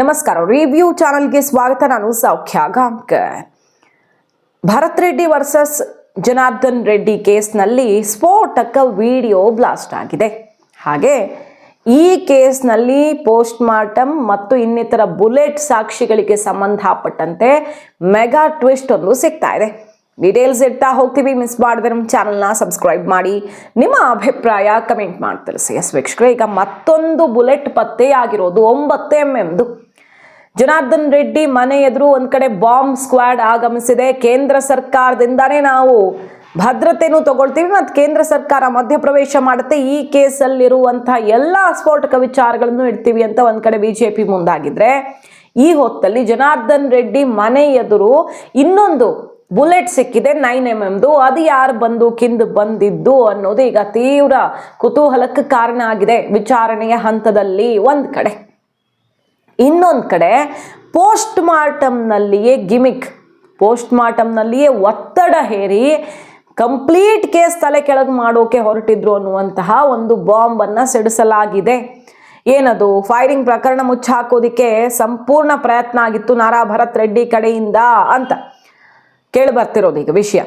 ನಮಸ್ಕಾರ. ರಿವ್ಯೂ ಚಾನಲ್ಗೆ ಸ್ವಾಗತ. ನಾನು ಸೌಖ್ಯ ಗಾಂಕರ್ ಭರತ್ ರೆಡ್ಡಿ ವರ್ಸಸ್ ಜನಾರ್ದನ್ ರೆಡ್ಡಿ ಕೇಸ್ನಲ್ಲಿ ಸ್ಫೋಟಕ ವಿಡಿಯೋ ಬ್ಲಾಸ್ಟ್ ಆಗಿದೆ. ಹಾಗೆ ಈ ಕೇಸ್ನಲ್ಲಿ ಪೋಸ್ಟ್ ಮಾರ್ಟಮ್ ಮತ್ತು ಇನ್ನಿತರ ಬುಲೆಟ್ ಸಾಕ್ಷಿಗಳಿಗೆ ಸಂಬಂಧಪಟ್ಟಂತೆ ಮೆಗಾ ಟ್ವಿಸ್ಟ್ ಒಂದು ಸಿಗ್ತಾ ಇದೆ. ಡೀಟೇಲ್ಸ್ ಇಡ್ತಾ ಹೋಗ್ತೀವಿ. ಮಿಸ್ ಮಾಡಿದ್ರೆ ನಮ್ಮ ಚಾನಲ್ನ ಸಬ್ಸ್ಕ್ರೈಬ್ ಮಾಡಿ. ನಿಮ್ಮ ಅಭಿಪ್ರಾಯ ಕಮೆಂಟ್ ಮಾಡಿ ತಿಳಿಸಿ ಎಸ್ ವೀಕ್ಷಕರೇ, ಈಗ ಮತ್ತೊಂದು ಬುಲೆಟ್ ಪತ್ತೆಯಾಗಿರೋದು ಒಂಬತ್ತು ಎಂ ಎಮ್ದು ಜನಾರ್ದನ್ ರೆಡ್ಡಿ ಮನೆ ಎದುರು ಒಂದ್ ಕಡೆ ಬಾಂಬ್ ಸ್ಕ್ವಾಡ್ ಆಗಮಿಸಿದೆ. ಕೇಂದ್ರ ಸರ್ಕಾರದಿಂದಾನೇ ನಾವು ಭದ್ರತೆನೂ ತಗೊಳ್ತೀವಿ ಮತ್ತು ಕೇಂದ್ರ ಸರ್ಕಾರ ಮಧ್ಯಪ್ರವೇಶ ಮಾಡುತ್ತೆ. ಈ ಕೇಸಲ್ಲಿರುವಂತಹ ಎಲ್ಲ ಸ್ಫೋಟಕ ವಿಚಾರಗಳನ್ನು ಇಡ್ತೀವಿ ಅಂತ ಒಂದ್ ಕಡೆ ಬಿಜೆಪಿ ಮುಂದಾಗಿದ್ರೆ. ಈ ಹೊತ್ತಲ್ಲಿ ಜನಾರ್ದನ್ ರೆಡ್ಡಿ ಮನೆ ಎದುರು ಇನ್ನೊಂದು ಬುಲೆಟ್ ಸಿಕ್ಕಿದೆ ನೈನ್ ಎಂ ಎಮ್ದು ಅದು ಯಾರು ಬಂದು ಕಿಂದು ಬಂದಿದ್ದು ಅನ್ನೋದು ಈಗ ತೀವ್ರ ಕುತೂಹಲಕ್ಕೆ ಕಾರಣ ಆಗಿದೆ ವಿಚಾರಣೆಯ ಹಂತದಲ್ಲಿ ಒಂದ್ ಕಡೆ. ಇನ್ನೊಂದು ಕಡೆ ಪೋಸ್ಟ್ ಮಾರ್ಟಮ್ನಲ್ಲಿಯೇ ಗಿಮಿಕ್ ಪೋಸ್ಟ್ ಮಾರ್ಟಮ್ನಲ್ಲಿಯೇ ಒತ್ತಡ ಹೇರಿ ಕಂಪ್ಲೀಟ್ ಕೇಸ್ ತಲೆ ಕೆಳಗೆ ಮಾಡೋಕೆ ಹೊರಟಿದ್ರು ಅನ್ನುವಂತಹ ಒಂದು ಬಾಂಬನ್ನು ಸಿಡಿಸಲಾಗಿದೆ. ಏನದು, ಫೈರಿಂಗ್ ಪ್ರಕರಣ ಮುಚ್ಚಾಕೋದಿಕ್ಕೆ ಸಂಪೂರ್ಣ ಪ್ರಯತ್ನ ಆಗಿತ್ತು ನಾರಾ ಭರತ್ ರೆಡ್ಡಿ ಕಡೆಯಿಂದ ಅಂತ ಕೇಳಿ ಬರ್ತಿರೋದು ಈಗ ವಿಷಯ.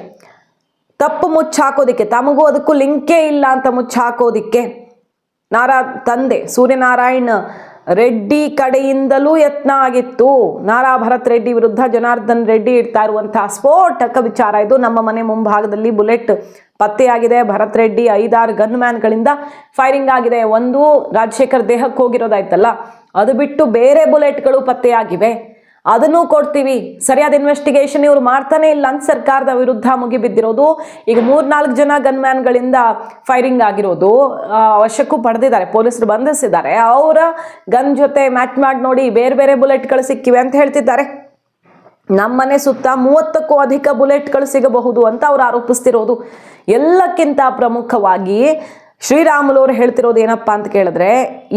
ತಪ್ಪು ಮುಚ್ಚಾಕೋದಿಕ್ಕೆ, ತಮಗೂ ಅದಕ್ಕೂ ಲಿಂಕೇ ಇಲ್ಲ ಅಂತ ಮುಚ್ಚಾಕೋದಿಕ್ಕೆ. ನಾರಾ ತಂದೆ ಸೂರ್ಯನಾರಾಯಣ್ ರೆಡ್ಡಿ ಕಡೆಯಿಂದಲೂ ಯತ್ನ ಆಗಿತ್ತು. ನಾರಾ ಭರತ್ ರೆಡ್ಡಿ ವಿರುದ್ಧ ಜನಾರ್ದನ್ ರೆಡ್ಡಿ ಇಡ್ತಾ ಇರುವಂತಹ ಸ್ಫೋಟಕ ವಿಚಾರ. ಇದು ನಮ್ಮ ಮನೆ ಮುಂಭಾಗದಲ್ಲಿ ಬುಲೆಟ್ ಪತ್ತೆಯಾಗಿದೆ. ಭರತ್ ರೆಡ್ಡಿ ಐದಾರು ಗನ್ ಮ್ಯಾನ್ಗಳಿಂದ ಫೈರಿಂಗ್ ಆಗಿದೆ. ಒಂದು ರಾಜಶೇಖರ್ ದೇಹಕ್ಕೆ ಹೋಗಿರೋದಾಯ್ತಲ್ಲ. ಅದು ಬಿಟ್ಟು ಬೇರೆ ಬುಲೆಟ್ಗಳು ಪತ್ತೆಯಾಗಿವೆ. ಅದನ್ನು ಕೊಡ್ತೀವಿ. ಸರಿಯಾದ ಇನ್ವೆಸ್ಟಿಗೇಷನ್ ಇವರು ಮಾಡ್ತಾನೆ ಇಲ್ಲ ಅಂತ ಸರ್ಕಾರದ ವಿರುದ್ಧ ಮುಗಿಬಿದ್ದಿರೋದು. ಈಗ ಮೂರ್ನಾಲ್ಕು ಜನ ಗನ್ಮ್ಯಾನ್ಗಳಿಂದ ಫೈರಿಂಗ್ ಆಗಿರೋದು ವಶಕ್ಕೂ ಪಡೆದಿದ್ದಾರೆ. ಪೊಲೀಸರು ಬಂಧಿಸಿದ್ದಾರೆ. ಅವರ ಗನ್ ಜೊತೆ ಮ್ಯಾಚ್ ಮಾಡಿ ನೋಡಿ ಬೇರೆ ಬೇರೆ ಬುಲೆಟ್ಗಳು ಸಿಕ್ಕಿವೆ ಅಂತ ಹೇಳ್ತಿದ್ದಾರೆ. ನಮ್ಮನೆ ಸುತ್ತ ಮೂವತ್ತಕ್ಕೂ ಅಧಿಕ ಬುಲೆಟ್ಗಳು ಸಿಗಬಹುದು ಅಂತ ಅವ್ರು ಆರೋಪಿಸ್ತಿರೋದು. ಎಲ್ಲಕ್ಕಿಂತ ಪ್ರಮುಖವಾಗಿ ಶ್ರೀರಾಮುಲು ಅವ್ರು ಹೇಳ್ತಿರೋದು ಏನಪ್ಪಾ ಅಂತ ಕೇಳಿದ್ರೆ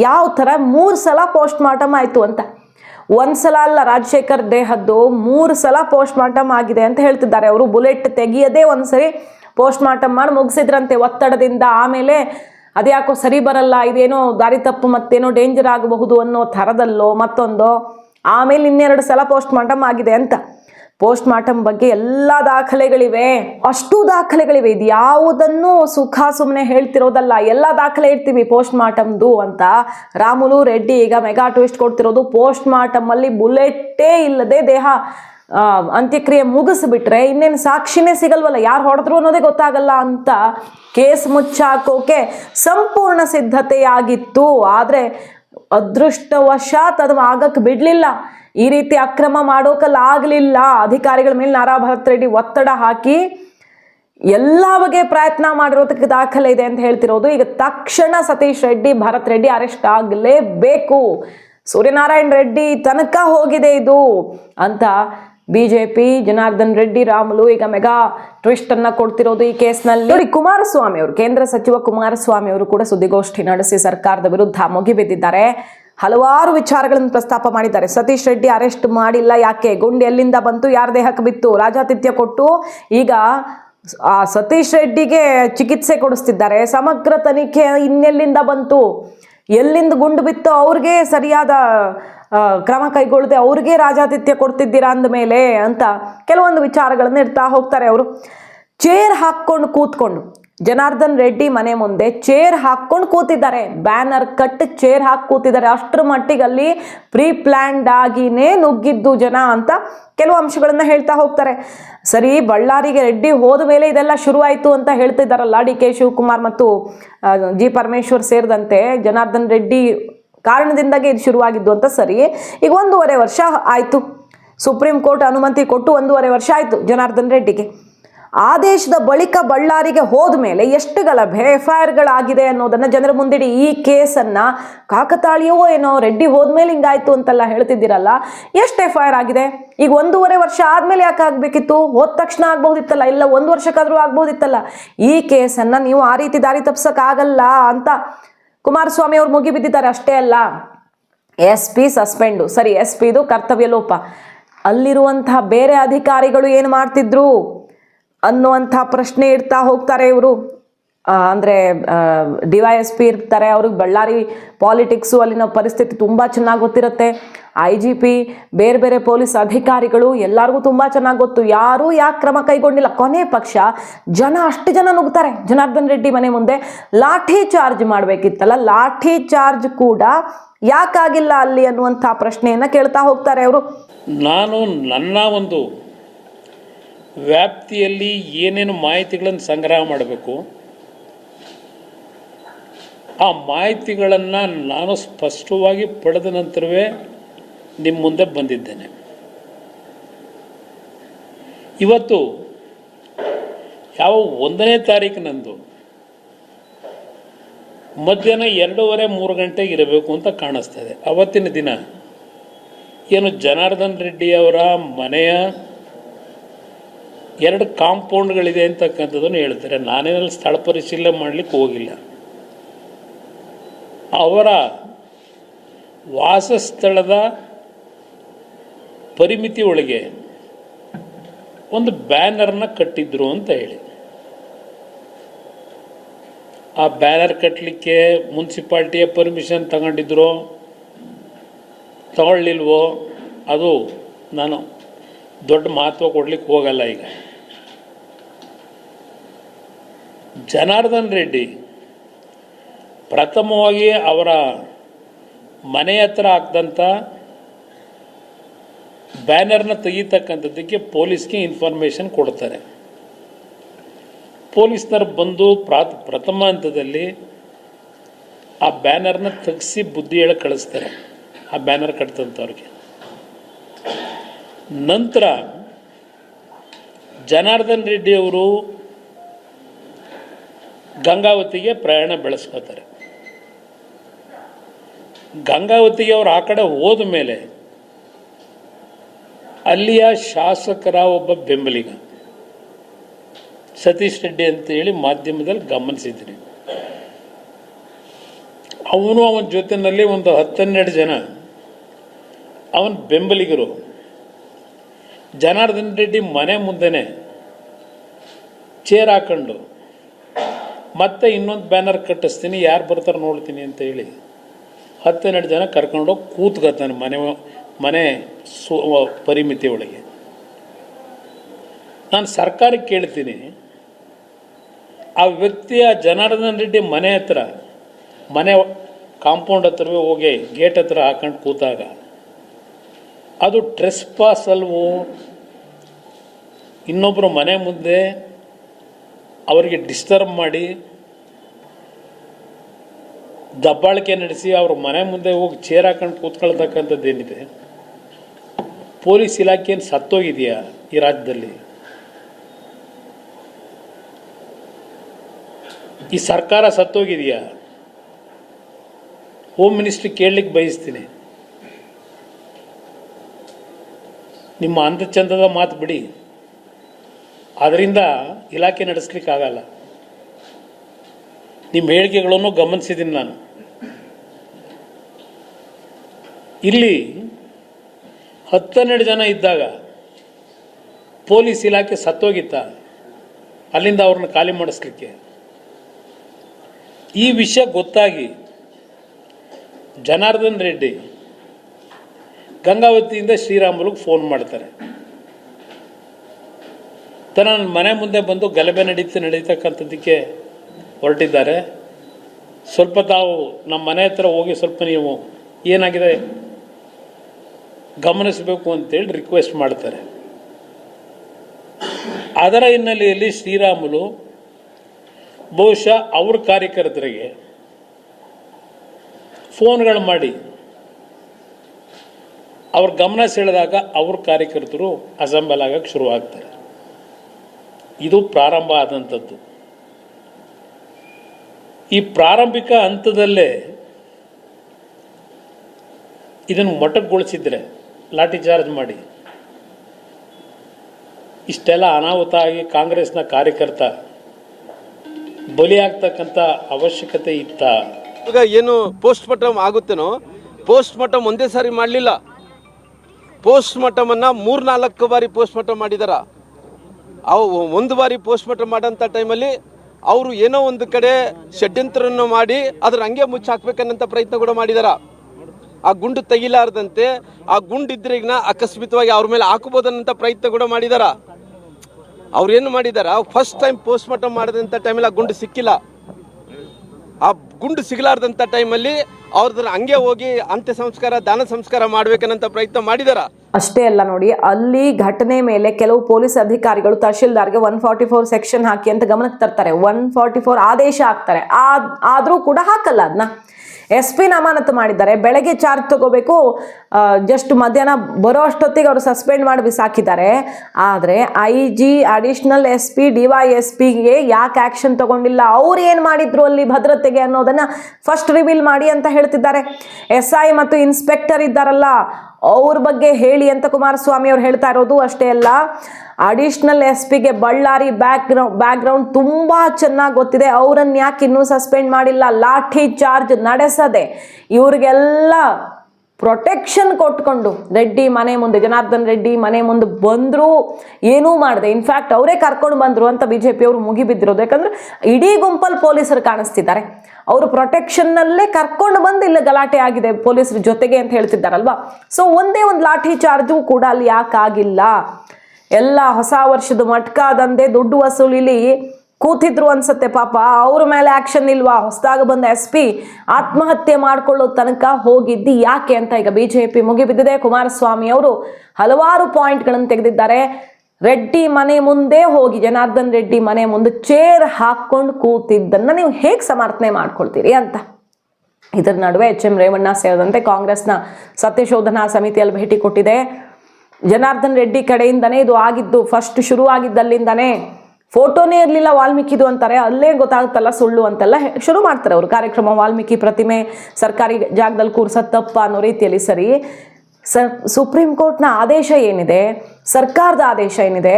ಯಾವ ಥರ ಮೂರು ಸಲ ಪೋಸ್ಟ್ ಮಾರ್ಟಮ್ ಆಯಿತು ಅಂತ. ಒಂದ್ಸಲ ಅಲ್ಲ ರಾಜಶೇಖರ್ ದೇಹದ್ದು, ಮೂರು ಸಲ ಪೋಸ್ಟ್ ಮಾರ್ಟಮ್ ಆಗಿದೆ ಅಂತ ಹೇಳ್ತಿದ್ದಾರೆ. ಅವರು ಬುಲೆಟ್ ತೆಗಿಯದೇ ಒಂದ್ಸರಿ ಪೋಸ್ಟ್ ಮಾರ್ಟಮ್ ಮಾಡಿ ಮುಗಿಸಿದ್ರಂತೆ ಒತ್ತಡದಿಂದ. ಆಮೇಲೆ ಅದ್ಯಾಕೋ ಸರಿ ಬರಲ್ಲ, ಇದೇನೋ ದಾರಿ ತಪ್ಪು, ಮತ್ತೇನೋ ಡೇಂಜರ್ ಆಗಬಹುದು ಅನ್ನೋ ಥರದಲ್ಲೋ ಮತ್ತೊಂದೋ, ಆಮೇಲೆ ಇನ್ನೆರಡು ಸಲ ಪೋಸ್ಟ್ ಮಾರ್ಟಮ್ ಆಗಿದೆ ಅಂತ. ಪೋಸ್ಟ್ ಮಾರ್ಟಮ್ ಬಗ್ಗೆ ಎಲ್ಲ ದಾಖಲೆಗಳಿವೆ. ಅಷ್ಟು ದಾಖಲೆಗಳಿವೆ. ಇದು ಯಾವುದನ್ನು ಸುಖ ಸುಮ್ಮನೆ ಹೇಳ್ತಿರೋದಲ್ಲ. ಎಲ್ಲ ದಾಖಲೆ ಇರ್ತೀವಿ ಪೋಸ್ಟ್ ಮಾರ್ಟಮ್ದು ಅಂತ. ರಾಮುಲು, ರೆಡ್ಡಿ ಈಗ ಮೆಗಾ ಟ್ವಿಸ್ಟ್ ಕೊಡ್ತಿರೋದು ಪೋಸ್ಟ್ ಮಾರ್ಟಮ್ ಅಲ್ಲಿ ಬುಲೆಟ್ಟೇ ಇಲ್ಲದೆ ದೇಹ ಅಂತ್ಯಕ್ರಿಯೆ ಮುಗಿಸ್ಬಿಟ್ರೆ ಇನ್ನೇನು ಸಾಕ್ಷಿನೇ ಸಿಗಲ್ವಲ್ಲ. ಯಾರು ಹೊಡೆದ್ರು ಅನ್ನೋದೇ ಗೊತ್ತಾಗಲ್ಲ ಅಂತ ಕೇಸ್ ಮುಚ್ಚಾಕೋಕೆ ಸಂಪೂರ್ಣ ಸಿದ್ಧತೆಯಾಗಿತ್ತು. ಆದರೆ ಅದೃಷ್ಟವಶಾತ್ ಅದು ಆಗಕ್ಕೆ ಬಿಡಲಿಲ್ಲ. ಈ ರೀತಿ ಅಕ್ರಮ ಮಾಡೋಕಲ್ಲಾಗಲಿಲ್ಲ. ಅಧಿಕಾರಿಗಳ ಮೇಲೆ ನಾರಾ ಭರತ್ ರೆಡ್ಡಿ ಒತ್ತಡ ಹಾಕಿ ಎಲ್ಲ ಬಗೆ ಪ್ರಯತ್ನ ಮಾಡಿರೋದಕ್ಕೆ ದಾಖಲೆ ಇದೆ ಅಂತ ಹೇಳ್ತಿರೋದು. ಈಗ ತಕ್ಷಣ ಸತೀಶ್ ರೆಡ್ಡಿ, ಭರತ್ ರೆಡ್ಡಿ ಅರೆಸ್ಟ್ ಆಗಲೇಬೇಕು. ಸೂರ್ಯನಾರಾಯಣ ರೆಡ್ಡಿ ತನಕ ಹೋಗಿದೆ ಇದು ಅಂತ ಬಿಜೆಪಿ, ಜನಾರ್ದನ್ ರೆಡ್ಡಿ, ರಾಮುಲು ಈಗ ಮೆಗಾ ಟ್ವಿಸ್ಟ್ ಅನ್ನ ಕೊಡ್ತಿರೋದು ಈ ಕೇಸ್ನಲ್ಲಿ. ನೋಡಿ, ಕುಮಾರಸ್ವಾಮಿ ಅವರು, ಕೇಂದ್ರ ಸಚಿವ ಕುಮಾರಸ್ವಾಮಿ ಅವರು ಕೂಡ ಸುದ್ದಿಗೋಷ್ಠಿ ನಡೆಸಿ ಸರ್ಕಾರದ ವಿರುದ್ಧ ಮುಗಿಬಿದ್ದಿದ್ದಾರೆ ಹಲವಾರು ವಿಚಾರಗಳನ್ನು ಪ್ರಸ್ತಾಪ ಮಾಡಿದ್ದಾರೆ. ಸತೀಶ್ ರೆಡ್ಡಿ ಅರೆಸ್ಟ್ ಮಾಡಿಲ್ಲ ಯಾಕೆ? ಗುಂಡು ಎಲ್ಲಿಂದ ಬಂತು? ಯಾರ ದೇಹಕ್ಕೆ ಬಿತ್ತು? ರಾಜಾತಿಥ್ಯ ಕೊಟ್ಟು ಈಗ ಆ ಸತೀಶ್ ರೆಡ್ಡಿಗೆ ಚಿಕಿತ್ಸೆ ಕೊಡಿಸ್ತಿದ್ದಾರೆ. ಸಮಗ್ರ ತನಿಖೆ ಇನ್ನೆಲ್ಲಿಂದ ಬಂತು? ಎಲ್ಲಿಂದ ಗುಂಡು ಬಿತ್ತು ಅವ್ರಿಗೆ ಸರಿಯಾದ ಕ್ರಮ ಕೈಗೊಳ್ಳದೆ ಅವ್ರಿಗೆ ರಾಜಾತಿಥ್ಯ ಕೊಡ್ತಿದ್ದೀರಾ ಅಂದಮೇಲೆ ಅಂತ ಕೆಲವೊಂದು ವಿಚಾರಗಳನ್ನು ಇಡ್ತಾ ಹೋಗ್ತಾರೆ ಅವರು. ಚೇರ್ ಹಾಕ್ಕೊಂಡು ಕೂತ್ಕೊಂಡು ಜನಾರ್ದನ್ ರೆಡ್ಡಿ ಮನೆ ಮುಂದೆ ಚೇರ್ ಹಾಕ್ಕೊಂಡು ಕೂತಿದ್ದಾರೆ. ಬ್ಯಾನರ್ ಕಟ್, ಚೇರ್ ಹಾಕಿ ಕೂತಿದ್ದಾರೆ. ಅಷ್ಟರ ಮಟ್ಟಿಗೆ ಅಲ್ಲಿ ಪ್ರೀ ಪ್ಲ್ಯಾಂಡ್ ಆಗಿನೇ ನುಗ್ಗಿದ್ದು ಜನ ಅಂತ ಕೆಲವು ಅಂಶಗಳನ್ನ ಹೇಳ್ತಾ ಹೋಗ್ತಾರೆ. ಸರಿ, ಬಳ್ಳಾರಿಗೆ ರೆಡ್ಡಿ ಹೋದ ಮೇಲೆ ಇದೆಲ್ಲ ಶುರುವಾಯಿತು ಅಂತ ಹೇಳ್ತಿದ್ದಾರಲ್ಲ ಡಿ ಕೆ ಶಿವಕುಮಾರ್ ಮತ್ತು ಜಿ ಪರಮೇಶ್ವರ್ ಸೇರಿದಂತೆ ಜನಾರ್ದನ್ ರೆಡ್ಡಿ ಕಾರಣದಿಂದಾಗಿ ಇದು ಶುರುವಾಗಿದ್ದು ಅಂತ ಸರಿ. ಈಗ ಒಂದೂವರೆ ವರ್ಷ ಆಯಿತು. ಸುಪ್ರೀಂ ಕೋರ್ಟ್ ಅನುಮತಿ ಕೊಟ್ಟು ಒಂದೂವರೆ ವರ್ಷ ಆಯಿತು ಜನಾರ್ದನ್ ರೆಡ್ಡಿಗೆ. ಆದೇಶದ ಬಳಿಕ ಬಳ್ಳಾರಿಗೆ ಹೋದ ಮೇಲೆ ಎಷ್ಟು ಗಲಭೆ ಎಫ್ ಐ ಆರ್ಗಳಾಗಿದೆ ಅನ್ನೋದನ್ನ ಜನರ ಮುಂದಿಡಿ. ಈ ಕೇಸನ್ನು ಕಾಕತಾಳೀಯವೋ ಏನೋ ರೆಡ್ಡಿ ಹೋದ್ಮೇಲೆ ಹಿಂಗಾಯ್ತು ಅಂತೆಲ್ಲ ಹೇಳ್ತಿದ್ದೀರಲ್ಲ. ಎಷ್ಟು ಎಫ್ ಐ ಆರ್ ಆಗಿದೆ? ಈಗ ಒಂದೂವರೆ ವರ್ಷ ಆದ್ಮೇಲೆ ಯಾಕೆ ಆಗಬೇಕಿತ್ತು? ಹೋದ ತಕ್ಷಣ ಆಗ್ಬೋದಿತ್ತಲ್ಲ ಇಲ್ಲ, ಒಂದು ವರ್ಷಕ್ಕಾದರೂ ಆಗ್ಬೋದಿತ್ತಲ್ಲ ಈ ಕೇಸನ್ನು ನೀವು ಆ ರೀತಿ ದಾರಿ ತಪ್ಸೋಕ್ಕಾಗಲ್ಲ ಅಂತ ಕುಮಾರಸ್ವಾಮಿ ಅವ್ರು ಮುಗಿಬಿದ್ದಿದ್ದಾರೆ ಅಷ್ಟೇ ಅಲ್ಲ. S P suspend. ಸರಿ ಎಸ್ ಪಿದು ಕರ್ತವ್ಯ ಲೋಪ. ಅಲ್ಲಿರುವಂತಹ ಬೇರೆ ಅಧಿಕಾರಿಗಳು ಏನು ಮಾಡ್ತಿದ್ರು? ಅನ್ನುವಂಥ ಪ್ರಶ್ನೆ ಇಡ್ತಾ ಹೋಗ್ತಾರೆ ಇವರು. ಅಂದರೆ ಡಿ ವೈ ಎಸ್ ಪಿ ಇರ್ತಾರೆ, ಅವ್ರಿಗೆ ಬಳ್ಳಾರಿ ಪಾಲಿಟಿಕ್ಸು ಅಲ್ಲಿನ ಪರಿಸ್ಥಿತಿ ತುಂಬ ಚೆನ್ನಾಗಿ ಗೊತ್ತಿರುತ್ತೆ. ಐ ಜಿ ಪಿ, ಬೇರೆ ಬೇರೆ ಪೊಲೀಸ್ ಅಧಿಕಾರಿಗಳು ಎಲ್ಲರಿಗೂ ತುಂಬ ಚೆನ್ನಾಗಿ ಗೊತ್ತು. ಯಾರೂ ಯಾಕೆ ಕ್ರಮ ಕೈಗೊಂಡಿಲ್ಲ? ಕೊನೆ ಪಕ್ಷ ಜನ ಅಷ್ಟು ಜನ ನುಗ್ತಾರೆ. ಜನಾರ್ದನ್ ರೆಡ್ಡಿ ಮನೆ ಮುಂದೆ ಲಾಠಿ ಚಾರ್ಜ್ ಮಾಡಬೇಕಿತ್ತಲ್ಲ? ಲಾಠಿ ಚಾರ್ಜ್ ಕೂಡ ಯಾಕಾಗಿಲ್ಲ ಅಲ್ಲಿ ಅನ್ನುವಂಥ ಪ್ರಶ್ನೆಯನ್ನು ಕೇಳ್ತಾ ಹೋಗ್ತಾರೆ ಅವರು ನಾನು ನನ್ನ ಒಂದು ವ್ಯಾಪ್ತಿಯಲ್ಲಿ ಏನೇನು ಮಾಹಿತಿಗಳನ್ನು ಸಂಗ್ರಹ ಮಾಡಬೇಕು? ಆ ಮಾಹಿತಿಗಳನ್ನು ನಾನು ಸ್ಪಷ್ಟವಾಗಿ ಪಡೆದ ನಂತರವೇ ನಿಮ್ಮ ಮುಂದೆ ಬಂದಿದ್ದೇನೆ. ಇವತ್ತು ಯಾವ ಒಂದನೇ ತಾರೀಕಿನಂದು ಮಧ್ಯಾಹ್ನ ಎರಡೂವರೆ ಮೂರು ಗಂಟೆಗೆ ಇರಬೇಕು ಅಂತ ಕಾಣಿಸ್ತಾ ಇದೆ. ಅವತ್ತಿನ ದಿನ ಏನು ಜನಾರ್ದನ್ ರೆಡ್ಡಿಯವರ ಮನೆಯ ಎರಡು ಕಾಂಪೌಂಡ್ಗಳಿದೆ ಅಂತಕ್ಕಂಥದ್ದನ್ನು ಹೇಳ್ತಾರೆ. ನಾನೇನಲ್ಲಿ ಸ್ಥಳ ಪರಿಶೀಲನೆ ಮಾಡಲಿಕ್ಕೆ ಹೋಗಿಲ್ಲ. ಅವರ ವಾಸಸ್ಥಳದ ಪರಿಮಿತಿ ಒಳಗೆ ಒಂದು ಬ್ಯಾನರ್ನ ಕಟ್ಟಿದ್ರು ಅಂತ ಹೇಳಿ. ಆ ಬ್ಯಾನರ್ ಕಟ್ಟಲಿಕ್ಕೆ ಮುನ್ಸಿಪಾಲ್ಟಿಯ ಪರ್ಮಿಷನ್ ತಗೊಂಡಿದ್ರು, ತಗೊಳ್ಳಿಲ್ವೋ, ಅದು ನಾನು ದೊಡ್ಡ ಮಹತ್ವ ಕೊಡ್ಲಿಕ್ಕೆ ಹೋಗಲ್ಲ ಈಗ. ಜನಾರ್ದನ್ ರೆಡ್ಡಿ ಪ್ರಥಮವಾಗಿ ಅವರ ಮನೆ ಹತ್ರ ಆಗ್ದಂಥ ಬ್ಯಾನರ್ನ ತೆಗೀತಕ್ಕಂಥದ್ದಕ್ಕೆ ಪೊಲೀಸ್ಗೆ ಇನ್ಫಾರ್ಮೇಷನ್ ಕೊಡ್ತಾರೆ. ಪೊಲೀಸ್ನರು ಬಂದು ಪ್ರಾತ್ ಪ್ರಥಮ ಹಂತದಲ್ಲಿ ಆ ಬ್ಯಾನರ್ನ ತೆಗೆಸಿ ಬುದ್ಧಿ ಹೇಳಿ ಕಳಿಸ್ತಾರೆ, ಆ ಬ್ಯಾನರ್ ಕಟ್ತಂಥವ್ರಿಗೆ. ನಂತರ ಜನಾರ್ದನ್ ರೆಡ್ಡಿ ಅವರು ಗಂಗಾವತಿಗೆ ಪ್ರಯಾಣ ಬೆಳೆಸ್ಕೋತಾರೆ. ಗಂಗಾವತಿಗೆ ಅವರು ಆ ಕಡೆ ಹೋದ ಮೇಲೆ ಅಲ್ಲಿಯ ಶಾಸಕರ ಒಬ್ಬ ಬೆಂಬಲಿಗ, ಸತೀಶ್ ರೆಡ್ಡಿ ಅಂತ ಹೇಳಿ ಮಾಧ್ಯಮದಲ್ಲಿ ಗಮನಿಸಿದ್ದೀನಿ. ಅವನು ಅವನ ಜೊತೆಯಲ್ಲಿ ಒಂದು ಹತ್ತನ್ನೆರಡು ಜನ, ಅವನ ಬೆಂಬಲಿಗರು. ಜನಾರ್ದನ್ ರೆಡ್ಡಿ ಮನೆ ಮುಂದೆನೆ ಚೇರ್ ಹಾಕೊಂಡು ಮತ್ತೆ ಇನ್ನೊಂದು ಬ್ಯಾನರ್ ಕಟ್ಟಿಸ್ತೀನಿ, ಯಾರು ಬರ್ತಾರೆ ನೋಡ್ತೀನಿ ಅಂತ ಹೇಳಿ. ಹತ್ತೆರಡು ಜನ ಕರ್ಕೊಂಡೋಗಿ ಕೂತ್ಕೊತಾನೆ ಮನೆ ಮನೆ ಸು ಪರಿಮಿತಿ ಒಳಗೆ. ನಾನು ಸರ್ಕಾರಕ್ಕೆ ಕೇಳ್ತೀನಿ, ಆ ವ್ಯಕ್ತಿಯ ಜನಾರ್ದನ್ ರೆಡ್ಡಿ ಮನೆ ಹತ್ರ, ಮನೆ ಕಾಂಪೌಂಡ್ ಹತ್ರವೇ ಹೋಗಿ ಗೇಟ್ ಹತ್ರ ಹಾಕೊಂಡು ಕೂತಾಗ, ಅದು ಟ್ರೆಸ್ ಪಾಸ್ ಅಲ್ವೋ? ಇನ್ನೊಬ್ಬರು ಮನೆ ಮುಂದೆ ಅವರಿಗೆ ಡಿಸ್ಟರ್ಬ್ ಮಾಡಿ ದಬ್ಬಾಳಿಕೆ ನಡೆಸಿ ಅವ್ರ ಮನೆ ಮುಂದೆ ಹೋಗಿ ಚೇರ್ ಹಾಕೊಂಡು ಕೂತ್ಕೊಳ್ತಕ್ಕಂಥದ್ದು ಏನಿದೆ? ಪೊಲೀಸ್ ಇಲಾಖೆ ಏನು ಸತ್ತೋಗಿದೆಯಾ ಈ ರಾಜ್ಯದಲ್ಲಿ? ಈ ಸರ್ಕಾರ ಸತ್ತೋಗಿದೆಯಾ? ಹೋಮ್ ಮಿನಿಸ್ಟ್ರಿ ಕೇಳಲಿಕ್ಕೆ ಬಯಸ್ತೀನಿ. ನಿಮ್ಮ ಅಂದಚಂದದ ಮಾತು ಬಿಡಿ. ಅದರಿಂದ ಇಲಾಖೆ ನಡೆಸ್ಲಿಕ್ಕಾಗಲ್ಲ. ನಿಮ್ಮ ಹೇಳಿಕೆಗಳನ್ನು ಗಮನಿಸಿದ್ದೀನಿ ನಾನು. ಇಲ್ಲಿ ಹತ್ತನ್ನೆರಡು ಜನ ಇದ್ದಾಗ ಪೊಲೀಸ್ ಇಲಾಖೆ ಸತ್ತೋಗಿತ್ತ. ಅಲ್ಲಿಂದ ಅವ್ರನ್ನ ಖಾಲಿ ಮಾಡಿಸ್ಲಿಕ್ಕೆ. ಈ ವಿಷಯ ಗೊತ್ತಾಗಿ ಜನಾರ್ದನ್ ರೆಡ್ಡಿ ಗಂಗಾವತಿಯಿಂದ ಶ್ರೀರಾಮುಲುಗೆ ಫೋನ್ ಮಾಡ್ತಾರೆ. ತನ್ನ ಮನೆ ಮುಂದೆ ಬಂದು ಗಲಭೆ ನಡೀತ, ನಡೀತಕ್ಕಂಥದ್ದಕ್ಕೆ ಹೊರಟಿದ್ದಾರೆ. ಸ್ವಲ್ಪ ತಾವು ನಮ್ಮ ಮನೆ ಹತ್ರ ಹೋಗಿ ಸ್ವಲ್ಪ ನೀವು ಏನಾಗಿದೆ? ಗಮನಿಸಬೇಕು ಅಂತೇಳಿ ರಿಕ್ವೆಸ್ಟ್ ಮಾಡ್ತಾರೆ. ಅದರ ಹಿನ್ನೆಲೆಯಲ್ಲಿ ಶ್ರೀರಾಮುಲು ಬಹುಶಃ ಅವ್ರ ಕಾರ್ಯಕರ್ತರಿಗೆ ಫೋನ್ಗಳು ಮಾಡಿ ಅವ್ರ ಗಮನ ಸೆಳೆದಾಗ ಅವ್ರ ಕಾರ್ಯಕರ್ತರು ಅಸೆಂಬಲ್ ಆಗಕ್ಕೆ ಶುರುವಾಗ್ತಾರೆ. ಇದು ಪ್ರಾರಂಭ ಆದಂಥದ್ದು. ಈ ಪ್ರಾರಂಭಿಕ ಹಂತದಲ್ಲೇ ಇದನ್ನು ಮೊಟಕುಗೊಳಿಸಿದ್ರೆ, ಲಾಠಿ ಚಾರ್ಜ್ ಮಾಡಿ. ಇಷ್ಟೆಲ್ಲ ಅನಾಹುತ ಆಗಿ ಕಾಂಗ್ರೆಸ್ನ ಕಾರ್ಯಕರ್ತ ಬಲಿಯಾಗ್ತಕ್ಕಂಥ ಅವಶ್ಯಕತೆ ಇತ್ತ. ಈಗ ಏನು ಪೋಸ್ಟ್ ಮಾರ್ಟಮ್ ಆಗುತ್ತೇನೋ ಪೋಸ್ಟ್ ಮಾರ್ಟಮ್ ಒಂದೇ ಸಾರಿ ಮಾಡಲಿಲ್ಲ. ಪೋಸ್ಟ್ ಮಾರ್ಟಮನ್ನು ಮೂರು ನಾಲ್ಕು ಬಾರಿ ಪೋಸ್ಟ್ ಮಾರ್ಟಮ್ ಮಾಡಿದಾರ. ಅವು ಒಂದು ಬಾರಿ ಪೋಸ್ಟ್ ಮಾರ್ಟಮ್ ಮಾಡೋಂಥ ಟೈಮಲ್ಲಿ ಅವರು ಏನೋ ಒಂದು ಕಡೆ ಷಡ್ಯಂತ್ರವನ್ನು ಮಾಡಿ ಅದ್ರ ಹಂಗೆ ಮುಚ್ಚಾಕ್ಬೇಕನ್ನಂತ ಪ್ರಯತ್ನ ಕೂಡ ಮಾಡಿದಾರ. ಆ ಗುಂಡು ತೆಗಿಲಾರ್ದಂತೆ ಆ ಗುಂಡು ಇದ್ರೆ ಈಗ ಆಕಸ್ಮಿತವಾಗಿ ಅವ್ರ ಮೇಲೆ ಹಾಕಬಹುದನ್ನಂಥ ಪ್ರಯತ್ನ ಕೂಡ ಮಾಡಿದಾರ. ಅವ್ರು ಏನು ಮಾಡಿದಾರ? ಫಸ್ಟ್ ಟೈಮ್ ಪೋಸ್ಟ್ ಮಾರ್ಟಮ್ ಮಾಡಿದಂಥ ಟೈಮಲ್ಲಿ ಆ ಗುಂಡು ಸಿಕ್ಕಿಲ್ಲ. ಆ ಗುಂಡು ಸಿಗಲಾರ್ದಂಥ ಟೈಮಲ್ಲಿ ಅವ್ರದ್ರ ಹಂಗೆ ಹೋಗಿ ಅಂತ್ಯ ಸಂಸ್ಕಾರ, ದಾನ ಸಂಸ್ಕಾರ ಮಾಡ್ಬೇಕನ್ನಂತ ಪ್ರಯತ್ನ ಮಾಡಿದಾರ. ಅಷ್ಟೇ ಅಲ್ಲ ನೋಡಿ, ಅಲ್ಲಿ ಘಟನೆ ಮೇಲೆ ಕೆಲವು ಪೊಲೀಸ್ ಅಧಿಕಾರಿಗಳು ತಹಶೀಲ್ದಾರ್ಗೆ ಒನ್ ಫಾರ್ಟಿ ಫೋರ್ ಸೆಕ್ಷನ್ ಹಾಕಿ ಅಂತ ಗಮನಕ್ಕೆ ತರ್ತಾರೆ. ಒನ್ ಫಾರ್ಟಿ ಫೋರ್ ಆದೇಶ ಹಾಕ್ತಾರೆ. ಆದ್- ಆದ್ರೂ ಕೂಡ ಹಾಕಲ್ಲ ಅದನ್ನ ಎಸ್ ಪಿ ಅಮಾನತು ಮಾಡಿದ್ದಾರೆ. ಬೆಳಗ್ಗೆ ಚಾರ್ಜ್ ತಗೋಬೇಕು. ಜಸ್ಟ್ ಮಧ್ಯಾಹ್ನ ಬರೋ ಅಷ್ಟೊತ್ತಿಗೆ ಅವರು ಸಸ್ಪೆಂಡ್ ಮಾಡಿ ಬಿಸಾಕಿದ್ದಾರೆ. ಆದರೆ I G additional S P D Y S ಪಿಗೆ ಯಾಕೆ ಆ್ಯಕ್ಷನ್ ತಗೊಂಡಿಲ್ಲ? ಅವ್ರು ಏನು ಮಾಡಿದ್ರು ಅಲ್ಲಿ ಭದ್ರತೆಗೆ ಅನ್ನೋದನ್ನ ಫಸ್ಟ್ ರಿವೀಲ್ ಮಾಡಿ ಅಂತ ಹೇಳ್ತಿದ್ದಾರೆ. ಎಸ್ ಐ ಮತ್ತು ಇನ್ಸ್ಪೆಕ್ಟರ್ ಇದ್ದಾರಲ್ಲ, ಅವ್ರ ಬಗ್ಗೆ ಹೇಳಿ ಅಂತ ಕುಮಾರಸ್ವಾಮಿ ಅವ್ರು ಹೇಳ್ತಾ ಇರೋದು ಅಷ್ಟೇ ಅಲ್ಲ. ಅಡಿಷನಲ್ ಎಸ್ ಪಿಗೆ ಬಳ್ಳಾರಿ ಬ್ಯಾಕ್ ಗ್ರೌಂಡ್ ಬ್ಯಾಕ್ ತುಂಬ ಚೆನ್ನಾಗಿ ಗೊತ್ತಿದೆ. ಅವರನ್ನು ಯಾಕೆ ಇನ್ನೂ ಸಸ್ಪೆಂಡ್ ಮಾಡಿಲ್ಲ? ಲಾಠಿ ಚಾರ್ಜ್ ನಡೆಸದೆ. ಇವ್ರಿಗೆಲ್ಲ ಪ್ರೊಟೆಕ್ಷನ್ ಕೊಟ್ಕೊಂಡು ರೆಡ್ಡಿ ಮನೆ ಮುಂದೆ, ಜನಾರ್ದನ್ ರೆಡ್ಡಿ ಮನೆ ಮುಂದೆ ಬಂದರೂ ಏನೂ ಮಾಡಿದೆ. ಇನ್ಫ್ಯಾಕ್ಟ್ ಅವರೇ ಕರ್ಕೊಂಡು ಬಂದರು ಅಂತ ಬಿ ಜೆ ಪಿಯವರು ಮುಗಿಬಿದ್ದಿರೋದು ಯಾಕಂದ್ರೆ ಇಡೀ ಗುಂಪಲ್ಲಿ ಪೊಲೀಸರು ಕಾಣಿಸ್ತಿದ್ದಾರೆ. ಅವರು ಪ್ರೊಟೆಕ್ಷನ್ನಲ್ಲೇ ಕರ್ಕೊಂಡು ಬಂದು ಇಲ್ಲಿ ಗಲಾಟೆ ಆಗಿದೆ ಪೊಲೀಸರ ಜೊತೆಗೆ ಅಂತ ಹೇಳ್ತಿದ್ದಾರಲ್ವಾ? ಸೊ ಒಂದೇ ಒಂದು ಲಾಠಿ ಚಾರ್ಜು ಕೂಡ ಅಲ್ಲಿ ಯಾಕಾಗಿಲ್ಲ. ಎಲ್ಲ ಹೊಸ ವರ್ಷದ ಮಟ್ಕಾದಂದೆ ದುಡ್ಡು ವಸೂಲಿಲಿ ಕೂತಿದ್ರು ಅನ್ಸತ್ತೆ ಪಾಪ. ಅವ್ರ ಮೇಲೆ ಆಕ್ಷನ್ ಇಲ್ವಾ? ಹೊಸದಾಗ ಬಂದ ಎಸ್ ಪಿ ಆತ್ಮಹತ್ಯೆ ಮಾಡ್ಕೊಳ್ಳೋ ತನಕ ಹೋಗಿದ್ದು ಯಾಕೆ ಅಂತ ಈಗ ಬಿ ಜೆ ಪಿ ಮುಗಿಬಿದ್ದಿದೆ. ಕುಮಾರಸ್ವಾಮಿ ಅವರು ಹಲವಾರು ಪಾಯಿಂಟ್ಗಳನ್ನು ತೆಗೆದಿದ್ದಾರೆ. ರೆಡ್ಡಿ ಮನೆ ಮುಂದೆ ಹೋಗಿ, ಜನಾರ್ದನ್ ರೆಡ್ಡಿ ಮನೆ ಮುಂದೆ ಚೇರ್ ಹಾಕ್ಕೊಂಡು ಕೂತಿದ್ದನ್ನ ನೀವು ಹೇಗೆ ಸಮರ್ಥನೆ ಮಾಡ್ಕೊಳ್ತೀರಿ ಅಂತ. ಇದರ ನಡುವೆ ಎಚ್ ಎಂ ರೇವಣ್ಣ ಸೇರಿದಂತೆ ಕಾಂಗ್ರೆಸ್ನ ಸತ್ಯಶೋಧನಾ ಸಮಿತಿಯಲ್ಲಿ ಭೇಟಿ ಕೊಟ್ಟಿದೆ. ಜನಾರ್ದನ್ ರೆಡ್ಡಿ ಕಡೆಯಿಂದನೇ ಇದು ಆಗಿದ್ದು ಫಸ್ಟ್ ಶುರು ಆಗಿದ್ದಲ್ಲಿಂದನೇ ಫೋಟೋನೇ ಇರಲಿಲ್ಲ ವಾಲ್ಮೀಕಿದು ಅಂತಾರೆ, ಅಲ್ಲೇ ಗೊತ್ತಾಗುತ್ತಲ್ಲ ಸುಳ್ಳು ಅಂತೆಲ್ಲ ಶುರು ಮಾಡ್ತಾರೆ ಅವರು ಕಾರ್ಯಕ್ರಮ. ವಾಲ್ಮೀಕಿ ಪ್ರತಿಮೆ ಸರ್ಕಾರಿ ಜಾಗದಲ್ಲಿ ಕೂರ್ಸೋದು ತಪ್ಪ ಅನ್ನೋ ರೀತಿಯಲ್ಲಿ ಸರಿ. ಸರ್ ಸುಪ್ರೀಂ ಕೋರ್ಟ್ನ ಆದೇಶ ಏನಿದೆ? ಸರ್ಕಾರದ ಆದೇಶ ಏನಿದೆ?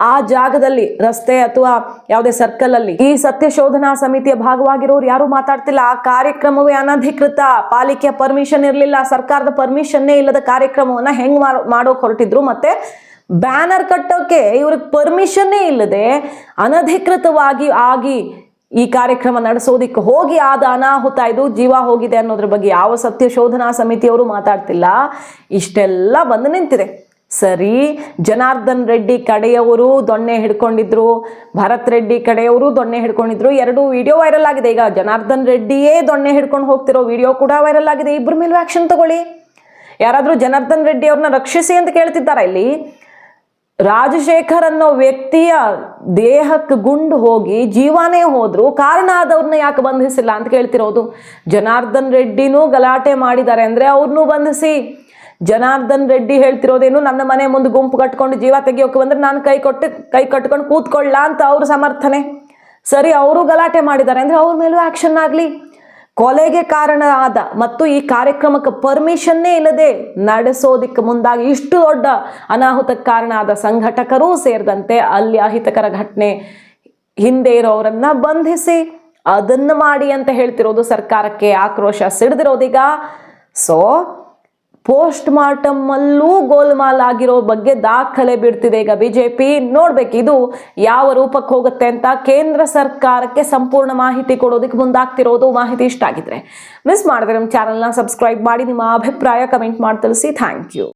ಆ ಜಾಗದಲ್ಲಿ ರಸ್ತೆ ಅಥವಾ ಯಾವುದೇ ಸರ್ಕಲ್ ಅಲ್ಲಿ ಈ ಸತ್ಯಶೋಧನಾ ಸಮಿತಿಯ ಭಾಗವಾಗಿರೋರು ಯಾರು ಮಾತಾಡ್ತಿಲ್ಲ. ಆ ಕಾರ್ಯಕ್ರಮವೇ ಅನಧಿಕೃತ. ಪಾಲಿಕೆಯ ಪರ್ಮಿಷನ್ ಇರಲಿಲ್ಲ. ಸರ್ಕಾರದ ಪರ್ಮಿಷನ್ನೇ ಇಲ್ಲದ ಕಾರ್ಯಕ್ರಮವನ್ನ ಹೆಂಗ್ ಮಾಡ್- ಮಾಡೋಕ್ ಹೊರಟಿದ್ರು. ಮತ್ತೆ ಬ್ಯಾನರ್ ಕಟ್ಟೋಕೆ ಇವ್ರಿಗೆ ಪರ್ಮಿಷನ್ನೇ ಇಲ್ಲದೆ ಅನಧಿಕೃತವಾಗಿ ಆಗಿ ಈ ಕಾರ್ಯಕ್ರಮ ನಡೆಸೋದಿಕ್ಕೆ ಹೋಗಿ ಆದ ಅನಾಹುತ ಇದು ಜೀವ ಹೋಗಿದೆ ಅನ್ನೋದ್ರ ಬಗ್ಗೆ ಯಾವ ಸತ್ಯ ಶೋಧನಾ ಸಮಿತಿಯವರು ಮಾತಾಡ್ತಿಲ್ಲ. ಇಷ್ಟೆಲ್ಲ ಬಂದು ನಿಂತಿದೆ. ಸರಿ. ಜನಾರ್ದನ್ ರೆಡ್ಡಿ ಕಡೆಯವರು ದೊಣ್ಣೆ ಹಿಡ್ಕೊಂಡಿದ್ರು. ಭರತ್ ರೆಡ್ಡಿ ಕಡೆಯವರು ದೊಣ್ಣೆ ಹಿಡ್ಕೊಂಡಿದ್ರು. ಎರಡು ವಿಡಿಯೋ ವೈರಲ್ ಆಗಿದೆ. ಈಗ ಜನಾರ್ದನ್ ರೆಡ್ಡಿಯೇ ದೊಣ್ಣೆ ಹಿಡ್ಕೊಂಡು ಹೋಗ್ತಿರೋ ವಿಡಿಯೋ ಕೂಡ ವೈರಲ್ ಆಗಿದೆ. ಇಬ್ಬರ ಮೇಲೂ ಆಕ್ಷನ್ ತಗೊಳ್ಳಿ. ಯಾರಾದರೂ ಜನಾರ್ದನ್ ರೆಡ್ಡಿ ಅವ್ರನ್ನ ರಕ್ಷಿಸಿ ಅಂತ ಕೇಳ್ತಿದ್ದಾರೆ ಇಲ್ಲಿ? ರಾಜಶೇಖರ್ ಅನ್ನೋ ವ್ಯಕ್ತಿಯ ದೇಹಕ್ಕೆ ಗುಂಡು ಹೋಗಿ ಜೀವಾನೇ ಹೋದ್ರು. ಕಾರಣ ಆದವ್ರನ್ನ ಯಾಕೆ ಬಂಧಿಸಿಲ್ಲ ಅಂತ ಕೇಳ್ತಿರೋದು? ಜನಾರ್ದನ್ ರೆಡ್ಡಿನೂ ಗಲಾಟೆ ಮಾಡಿದ್ದಾರೆ. ಅಂದ್ರೆ ಅವ್ರನ್ನೂ ಬಂಧಿಸಿ ಜನಾರ್ದನ್ ರೆಡ್ಡಿ ಹೇಳ್ತಿರೋದೇನು, ನನ್ನ ಮನೆ ಮುಂದೆ ಗುಂಪು ಕಟ್ಕೊಂಡು ಜೀವ ತೆಗಿಯೋಕೆ ಬಂದ್ರೆ ನಾನು ಕೈ ಕೊಟ್ಟು, ಕೈ ಕಟ್ಕೊಂಡು ಕೂತ್ಕೊಳ್ಳ ಅಂತ ಅವ್ರ ಸಮರ್ಥನೆ. ಸರಿ, ಅವರು ಗಲಾಟೆ ಮಾಡಿದ್ದಾರೆ. ಅಂದ್ರೆ ಅವ್ರ ಮೇಲೂ ಆಕ್ಷನ್ ಆಗಲಿ. ಕೊಲೆಗೆ ಕಾರಣ ಆದ ಮತ್ತು ಈ ಕಾರ್ಯಕ್ರಮಕ್ಕೆ ಪರ್ಮಿಷನ್ನೇ ಇಲ್ಲದೆ ನಡೆಸೋದಿಕ್ಕೆ ಮುಂದಾಗಿ ಇಷ್ಟು ದೊಡ್ಡ ಅನಾಹುತಕ್ಕೆ ಕಾರಣ ಆದ ಸಂಘಟಕರೂ ಸೇರಿದಂತೆ ಅಲ್ಲಿ ಅಹಿತಕರ ಘಟನೆ ಹಿಂದೆ ಇರೋರನ್ನ ಬಂಧಿಸಿ ಅದನ್ನು ಮಾಡಿ ಅಂತ ಹೇಳ್ತಿರೋದು ಸರ್ಕಾರಕ್ಕೆ ಆಕ್ರೋಶ ಸಿಡಿದಿರೋದೀಗ. ಸೊ ಪೋಸ್ಟ್ ಮಾರ್ಟಮ್ ಅಲ್ಲೂ ಗೋಲ್ಮಾಲ್ ಆಗಿರೋ ಬಗ್ಗೆ ದಾಖಲೆ ಬಿಡ್ತಿದೆ ಈಗ ಬಿಜೆಪಿ. ನೋಡ್ಬೇಕು, ಇದು ಯಾವ ರೂಪಕ್ಕೆ ಹೋಗುತ್ತೆ ಅಂತ ಕೇಂದ್ರ ಸರ್ಕಾರಕ್ಕೆ ಸಂಪೂರ್ಣ ಮಾಹಿತಿ ಕೊಡೋದಕ್ಕೆ ಮುಂದಾಗ್ತಿರೋದು ಮಾಹಿತಿ ಇಷ್ಟ ಆಗಿದ್ರೆ. ಮಿಸ್ ಮಾಡಿದ್ರೆ ನಮ್ಮ ಚಾನಲ್ನ ಸಬ್ಸ್ಕ್ರೈಬ್ ಮಾಡಿ, ನಿಮ್ಮ ಅಭಿಪ್ರಾಯ ಕಮೆಂಟ್ ಮಾಡಿ ತಿಳಿಸಿ. Thank you